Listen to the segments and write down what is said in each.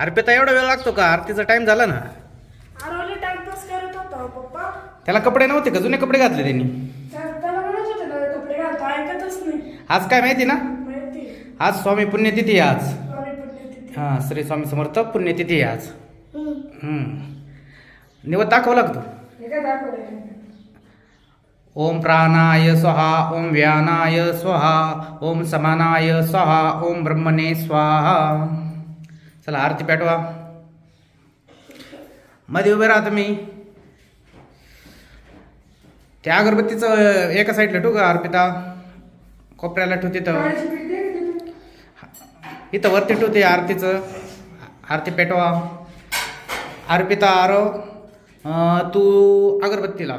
अर्पिता एवढा वेळ लागतो का? आरतीचा टाइम झाला ना. आरवले टाइमपास करत होता पप्पा. त्याला कपडे नव्हते का? जुने कपडे घातले त्यांनी. त्या- त्याला म्हणत होते ना कपडे घालतो ऐकतच नाही. आज काय माहिती ना? माहिती. आज स्वामी पुण्यतिथी आहे आज. स्वामी पुण्यतिथी. हा श्री स्वामी समर्थ पुण्यतिथी आहे आज. हम्म. निवत दाखवा लागतो हे काय ओम प्राणाय स्वाहा ओम व्यानाय स्वाहा ओम समानाय स्वाहा ओम ब्रह्मणे स्वाहा. चला आरती पेटवा. मध्ये उभे राहा तुम्ही. त्या अगरबत्तीचं एका साईडला ठेवू का अर्पिता? कोपऱ्याला ठेवू तिथं. इथं वरती ठेवते आरतीचं. आरती पेटवा. अर्पिता आरो तू अगरबत्तीला.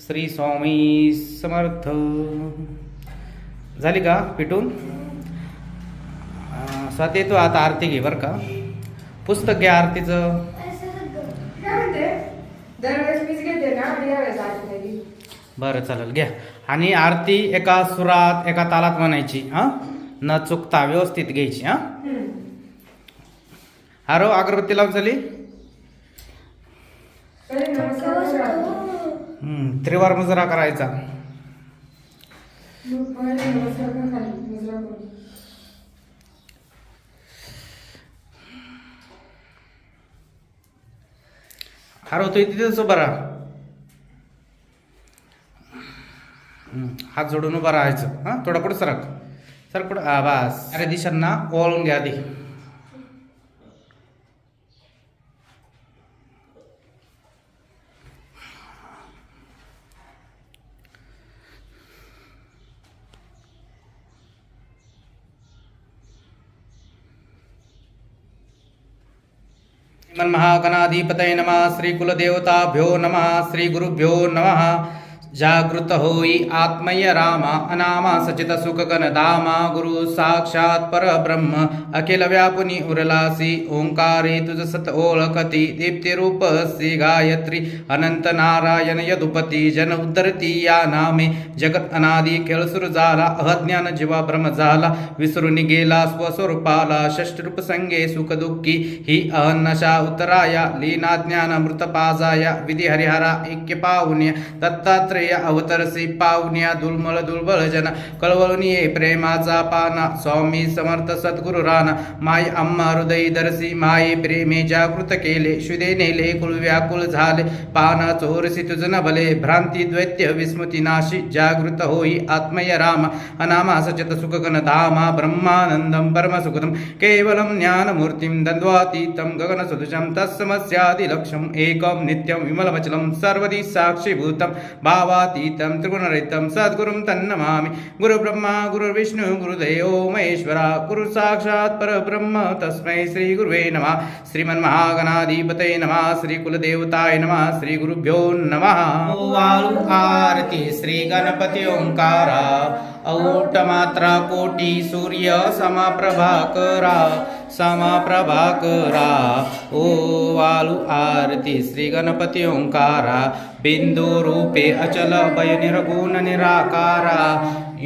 श्री स्वामी समर्थ. झाली का पिटून? स्वाती तू आता आरती घे बरं का. पुस्तक घ्या आरतीचं. बरं चालेल घ्या. आणि आरती एका सुरात एका तालात म्हणायची हां? न चुकता व्यवस्थित घ्यायची हां? अरो अगरबत्ती लावून चाली. हम्म, त्रिवार मुजरा करायचा. मग पहिले नमस्कार खाली, मुजरा करून. तिथेच उभा राहा. हम्म, हात जोडून उभा राहायचं. हां थोडा पुढे सरक. सर पुढं बास. अरे दिशांना ओळून घ्या आधी. श्रीमन्महागणाधिपतये नमः। श्रीकुलदेवताभ्यो नमः। श्रीगुरुभ्यो नमः। जागृत होई आत्मय रामा अनामा सचित सुखगण दामा गुरु साक्षात परब्रह्म अखिल व्यापुनी उरलासी ओंकारे तुझ सत ओळखती दीप्ती रूप गायत्री अनंत नारायण यदुपती जन उद्धरती या नामे जगत अनादि खेळसुर झाला अज्ञान जीवा भ्रम झाला विसरून गेला स्वस्वरूपाला षष्टरूप संगे सुख दुःखी ही अहन्नशा उत्तराया लीना ज्ञान मृत पाजाया विधी हरिहरा ऐक्य पाहुण्य दत्तात्रय अवतरसी पाहुण्या दुर्मळ दुर्बळ जन। कळवळून ये प्रेमाचा पाना। स्वामी समर्थ सद्गुरु राणा माय अम्मा हृदय दर्शी माये प्रेमे जागृत केले। शुदे नेले कुळ व्याकुळ झाले। पाना चोरसी तुझन भले। भ्रांती द्वैत्य विस्मृती नाशी। जागृत होई आत्मय राम। अनामा सचत सुखगण धामा। ब्रह्मानन्दं परमसुखदं केवलं ज्ञानमूर्तिं दन्द्वातीतं गगनसदृशं तत्समस्यादिलक्ष्यम्। एकं नित्यं विमलमचलं सर्वदि साक्षीभूतं। भावातीतं त्रिगुणरितं सद्गुरुं तन्नमामि। गुरुब्रह्मा गुरुर्विष्णु गुरुदेवो महेश्वरा। गुरु साक्षात् परब्रह्म तस्मै श्रीगुरुवे नमः। श्रीमन्महागणाधिपतये नमः। श्रीकुलदेवताय नमः। श्रीगुरुभ्यो नमः। वाळू आरती श्री ओङ्कारा औटमात्रा औट मात्रा कोटी सूर्य समप्रभाकरा। समप्रभाकरा ओ वालु आरती श्रीगणपति ओङ्कारा बिन्दुरूपे अचलभयनिर्गुणनिराकारा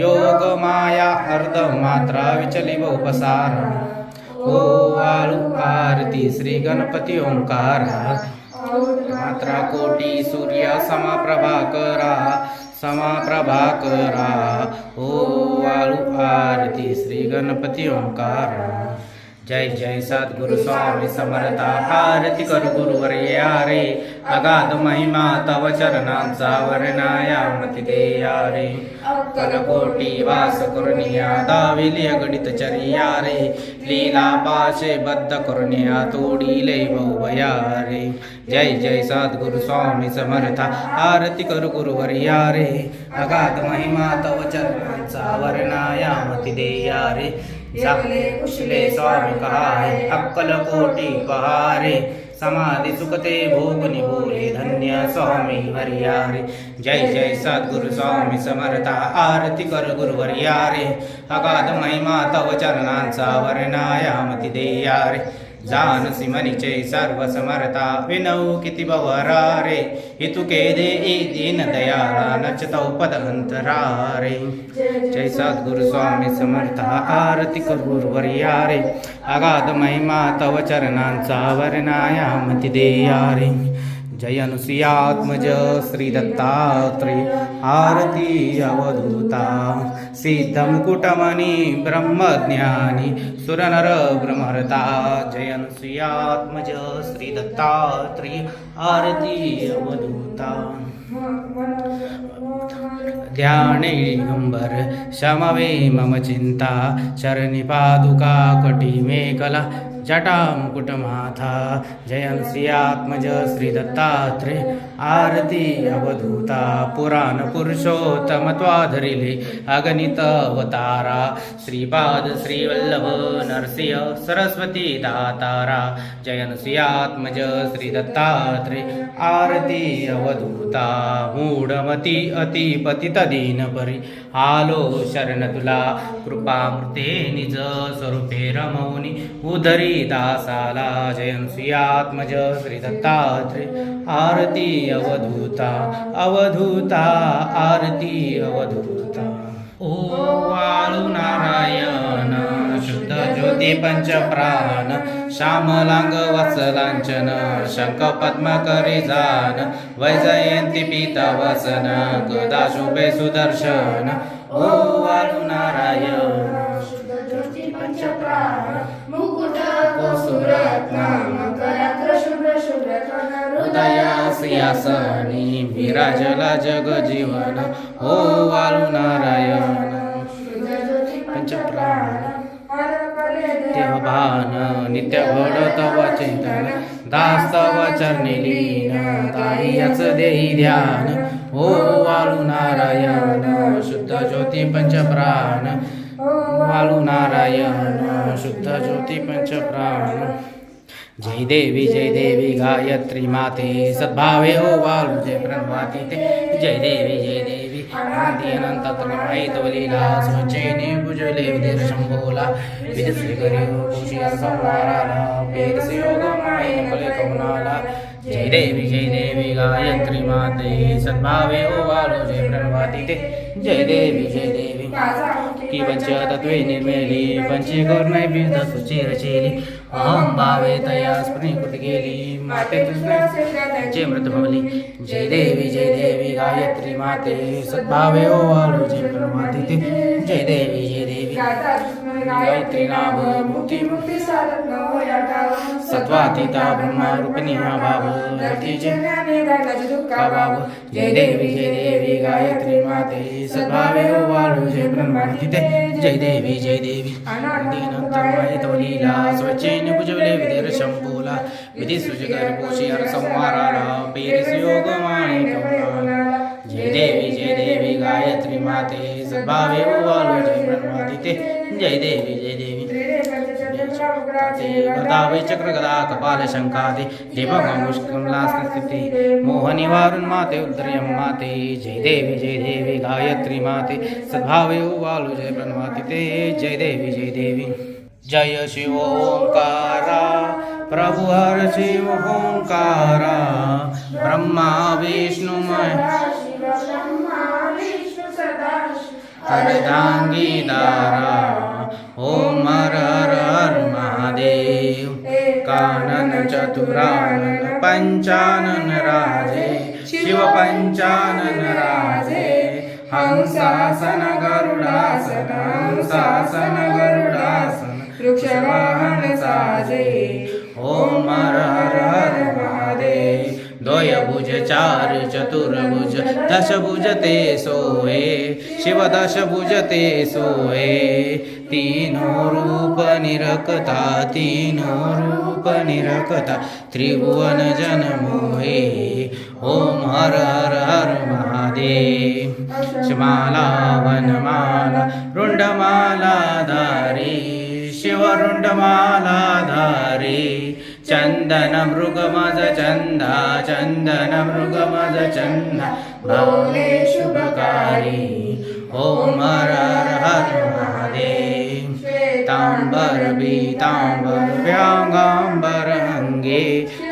योगमाया अर्धमात्रा विचलिवोपसारा ओ वालु आरती श्रीगणपति ओङ्कारा मात्रा कोटि सूर्य समप्रभाकरा समाप्रभाकरा ओ वालु आरती श्रीगणपति ओङ्कारा जय जय सद्गुरु स्वामी समर्था। आरती कर गुरुवर्या रे अगाध महिमा तव चरणांचा वर्णायामती देया रे। अक्कलकोटी वास करुणिया दाविली अगणित चरिया रे। लीला पाशे बद्ध करुणिया तोडीले बहुभया रे। जय जय सद्गुरु स्वामी समर्था। आरती कर गुरुवर्या रे अगाध महिमा तव चरणांचा वर्णायामती देया रे। कुशले स्वामी कहाय अक्कल कोटी पहारे समाधि सुखते भोग निभोले धन्य स्वामी हरियारे। जय जय सद्गुरु स्वामी समर्था आरती कर गुरुवर्यारे। अगाध महिमा तव चरणांचा वर्णायामती देयारे। जान जानसी सर्व समर्था विनऊ किती बवरा रे हितुके दे दीन दयाला नचतौ पद जय सद्गुरु स्वामी समर्थ आरती गुरुवर्या रे अगाध महिमा तव चरणांचा वर्णायामती मतिदेया रे जय अनुसुयात्मज श्री आरती अवधूता। सिद्धमुकुटमणि ब्रह्मज्ञानी सुरनर ब्रह्महर्ता जय अनुसुयात्मज श्री आरती अवधूता। ध्याने शमवे मम चिन्ता। शरणिपादुका पादुका कला। मेकला जटा मुकुटमाथा जयं श्रियात्मज श्रीदत्तात्रेय। आरती अवधूता पुराण पुरुषोत्तम त्वाधरिले अगणित अवतारा। श्रीपाद श्रीवल्लभ नरसिंह सरस्वती दातारा। जयन सियात्मज श्री दत्तात्रे आरती अवधूता मूढमती अति पतित दीन परी आलो शरण तुला कृपामृते निज स्वरूपे रमौनी। उदरी दासाला जयन सियात्मज श्री दत्तात्रे आरती अवधूता अवधूता आरती अवधूता। ओ वाळू नारायण शुद्ध ज्योती पंच प्राण श्यामलांग वत्सलांचन शंख पद्म करी जान वैजयंती पीत वसन गदा शुभे सुदर्शन। ओ वाळू नारायण उदया सिंहासनी विराजला जग जीवन ओ हो वाळू नारायण. पंचप्राण. भान नित्य घड चिंतन. दास तव चरणी लीन. देही ध्यान. ओ वालू नारायण. शुद्ध ज्योती पंचप्राण. वाळू नारायण. शुद्ध ज्योती पंचप्राण. जय देवी जय देवी गायत्री माते सद्भावे हो ओ वालु जय प्रणवाती ते जय देवी जय देवी आनंदी अनंत लीला स्वचैने भुजले विदेर शंभोला विदश्री करी खुशी संवाराला वेद से योग माय कले कमनाला जय देवी जय देवी गायत्री माते सद्भावे हो ओ वालु जय प्रणवाती ते जय देवी जय देवी की पंच तत्वे निर्मेली पंचे करुणै विध सुची रचेली अहम भावे तया स्फुरीकृत गेली माते जय मृतभवली जय देवी जय देवी गायत्री माते सद्भावे ओ वाळू जय प्रणमाती जय देवी जय देवी। गायत्री नाभ मुक्ती मुक्ती साधत न सत्वातीता ब्रह्मा रूपिणी हा भाव रती जय ज्ञानी दानाचे भाव जय देवी जय देवी गायत्री माते सद्भावे वाळू जय प्रणमाती जय देवी जय देवी लीला स्वच्छेन भुजवले विधिर शंभूला विधी संवाराला पेरिस योग माणिक जय देवी जय देवी गायत्री माते सद्भावे वाळू जय जय देवी जय देवी। गदावै चक्र गदा कपाल शंकादे देवमुष्कमला वारुण माते उद्रयं माते जय देवी जय देवी गायत्री माते सद्भावे वालु जय प्रणमाति ते जय देवी जय देवी। जय शिव ओंकारा प्रभु हर शिव ओंकारा ब्रह्मा विष्णु अर्धांगी दारा ओम हर महादेव कानन चतुरानन पंचानन राजे। शिव पंचानन राजे। हंसासन गरुडासन हंसासन गरुडासन वाजे ओम हर हर हर महादेव द्वय भुज चार चतुर्भुज दशभुज ते सोहे। शिव दशभुज ते सोहे त्रिभुवन जन मोहे ओम हर हर हर महादेव। शमाला वनमाला रुंडमाला धारी शिवरुंडमाला धारी चन्दनमृगमज चन्द चन्दनमृगमज चन्द भवने शुभकारी ॐ हर हर महादेव। ओमर ताम्बर बी ताम्बरव्या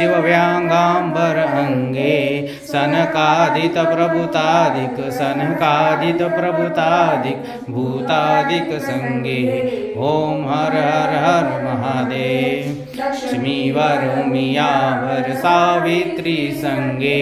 शिवव्याङ्गाम्बर अङ्गे अंगे सनकादित प्रभुतादिक सनकादित प्रभुतादिक भूतादिक संगे। ओम हर हर हर महादेव। लक्ष्मी वरुमियावर सावित्री संगे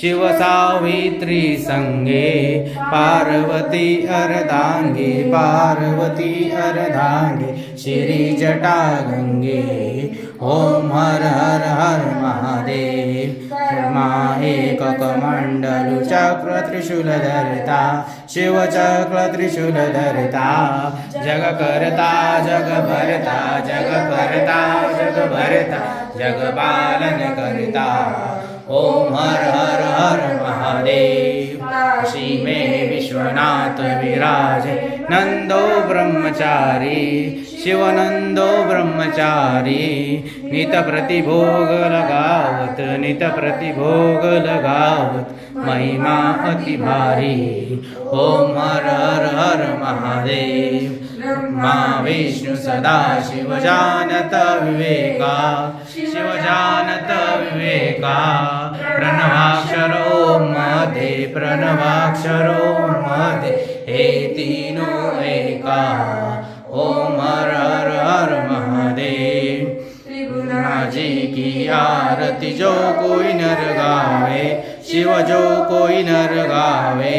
शिव सावित्री संगे। पार्वती अर्धांगे पार्वती अर्धांगे श्री जटा गंगे ओम हर हर हर महादेव। एक कमंडलु चक्र त्रिशूल धरता शिव चक्र त्रिशूल धरता जग करता जग भरता जग करता जग भरता जग पालन करता ओम हर हर हर महादेव। श्री में विश्वनाथ विराजे। नंदो ब्रह्मचारी शिवनंदो ब्रह्मचारी नित प्रतिभोग लगावत नित प्रतिभोग लगावत महिमा अति भारी। ओम हर हर हर महादेव ब्रह्मा विष्णु सदा शिव जानत विवेका। शिव जानत विवेका। प्रणवाक्षरो मधे प्रणवाक्षरो मधे हे तीनो एका ओम हर हर हर महादेव। जी की आरती जो कोई नर गावे शिव जो कोई नर गावे।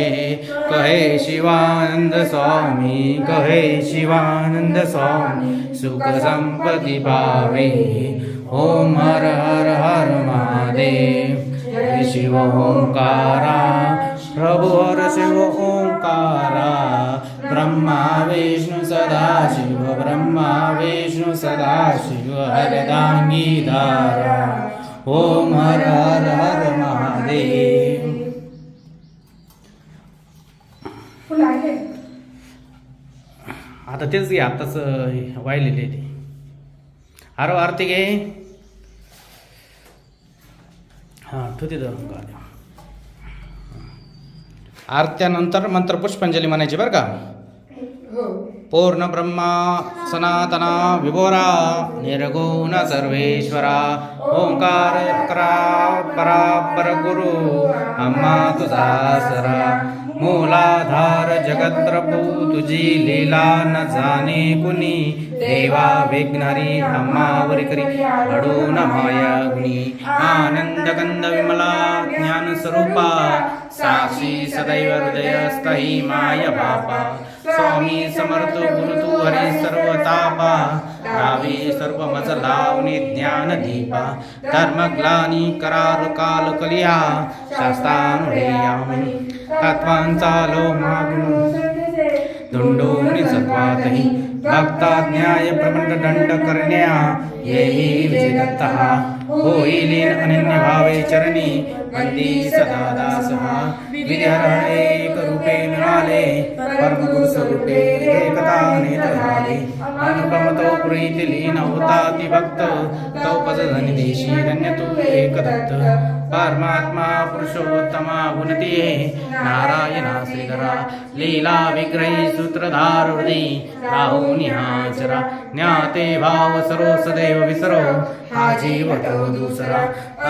कहे शिवानंद स्वामी कहे शिवानंद स्वामी सुख संपत्ति पावे। ओम हर हर हर महादेव। जय शिव ओंकारा। प्रभु हर शिव ओम ब्रह्मा विष्णु सदा शिव ब्रह्मा विष्णु सदा शिव हरदांगी धारा। ओम हर हर हर महादेव। फुलं आहे आता तेच घे आताच वाहिलेले ते. अरे आरती घे. हां तू तिथं. आरत्यानंतर मंत्र पुष्पांजली म्हणायची बरं का? हो पूर्ण ब्रह्मा सनातना विभोरा निर्गुण सर्वेश्वरा ओंकार करा परा मूलाधार जगत्रपू तुझी लीला न जाणे कुणी देवा विघ्नरी अम्मावरी करी अडून माया गुणी। आनंद कंद विमला ज्ञान स्वरूपा साक्षी सदैव हृदयस्थही माय बापा। स्वामी समर्थ गुरु तू हरी सर्व तापा रावी सर्व मज लावणी ज्ञान दीपा धर्मग्लानी करार काल कलिया शास्त्रानुयामी तत्वांचा लो मागणू दंडोनी सत्वातही भक्ता न्याय प्रबंध दंड करण्या येही विजयदत्त. होईलीन अनन्य भावे चरणी वंदी सदा दासः. विद्यारण एक रूपे मिळाले परम गुरु स्वरूपे एकता नेत अनुपम तो प्रीती लीन होता ती भक्त तो पद धनी देशी रण्य तू एक दत्त परमात्मा पुरुषोत्तमा गुणती नारायणा श्रीधरा लीला विग्रही सूत्रधार हृदय राहुनी हाजरा ज्ञाते भाव सरो सदैव विसरो हा जीव तो दुसरा।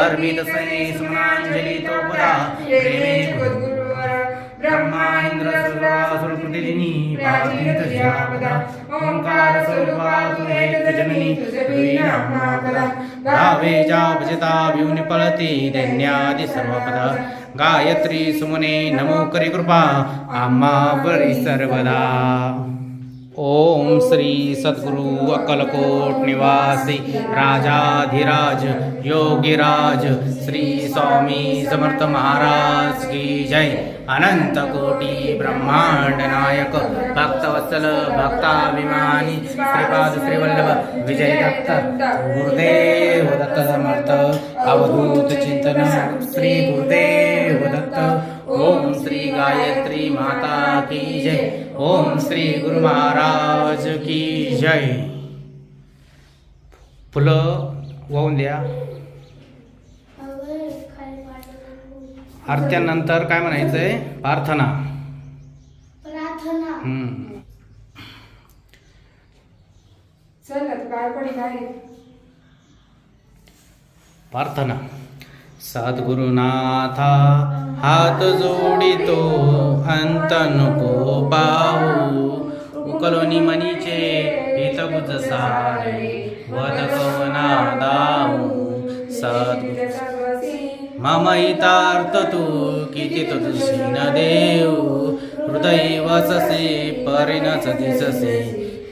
अर्मित सने सुमनांजली तो पदा प्रेमे ब्रह्मा इंद्र सर्वासुर कृतिदिनी पार्थित ज्यापदा ओंकार स्वरूपा तू जननी तुझी नामापदा गावे जा भजता व्यूनि दैन्यादि सर्वपदा। गायत्री सुमने नमो करि कृपा आम्हावरी सर्वदा। ओम श्री सद्गुरु अक्कलकोट निवासी राजाधिराज योगीराज श्री स्वामी समर्थ महाराज की जय। अनंत कोटी ब्रह्मांड नायक भक्तवत्सल भक्ताभिमानी श्रीपाद श्रीवल्लभ विजय दत्त गुरुदेव दत्त समर्थ अवधूत चिंतन श्री गुरुदेव। ओम श्री गायत्री माता की जय। ओम श्री गुरु महाराज की जय। फुलं वाहून द्या. आरत्यानंतर काय म्हणायचंय? प्रार्थना. प्रार्थना. हम्म. प्रार्थना. सद्गुरुनाथा हात जोडितो अंत नको पाहू उकलोनी मनीचे हितगुज सारे वद कवना दाऊ सद्गुरु मम हितार्थ तू किती तुझी न देऊ. हृदय वससे परिणच दिससे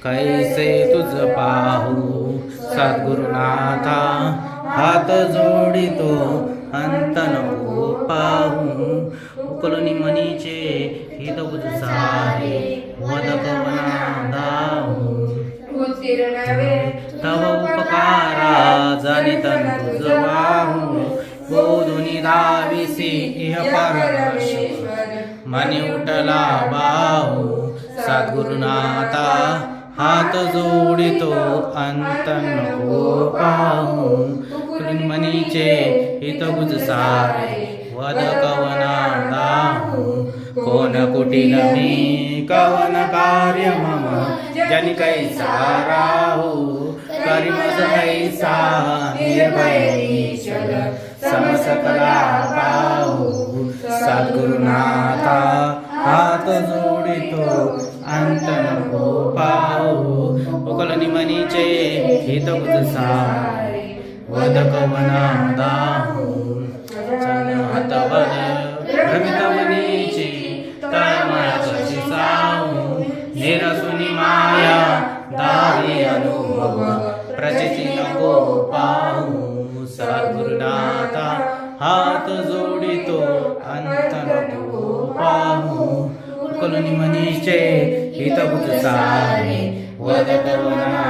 कैसे तुझ पाहू. सद्गुरुनाथा हात जोडितो अंत नको पाहू उकलनी मनीचे हित सारे वद कवना दाहू तव उपकारा जाणितन तुझ वाहू बोधुनी दाविसी इह परमेश्वर मनी उठला बाहू सद्गुरुनाथा हात जोडितो अंत नको पाहू। कृन्मनीचे हित गुजसारे वद कवना कोन कुटिल मी कवन कार्य मम जनि कैसा राहू करी मज कैसा निर्भय समसकला पाहु. सद्गुरुनाथा हात जोडितो अंत नको पाहू. उकलनी मनीचे हित सारे वद कवना दाहू हात वद भ्रमित मनीची तळमळ कशी माया दारी अनुभव प्रचिति नको पाहू सद्गुरुनाथा हात जोडितो अंत नको पाहू कुलनी मनीचे हित सारे वद कवना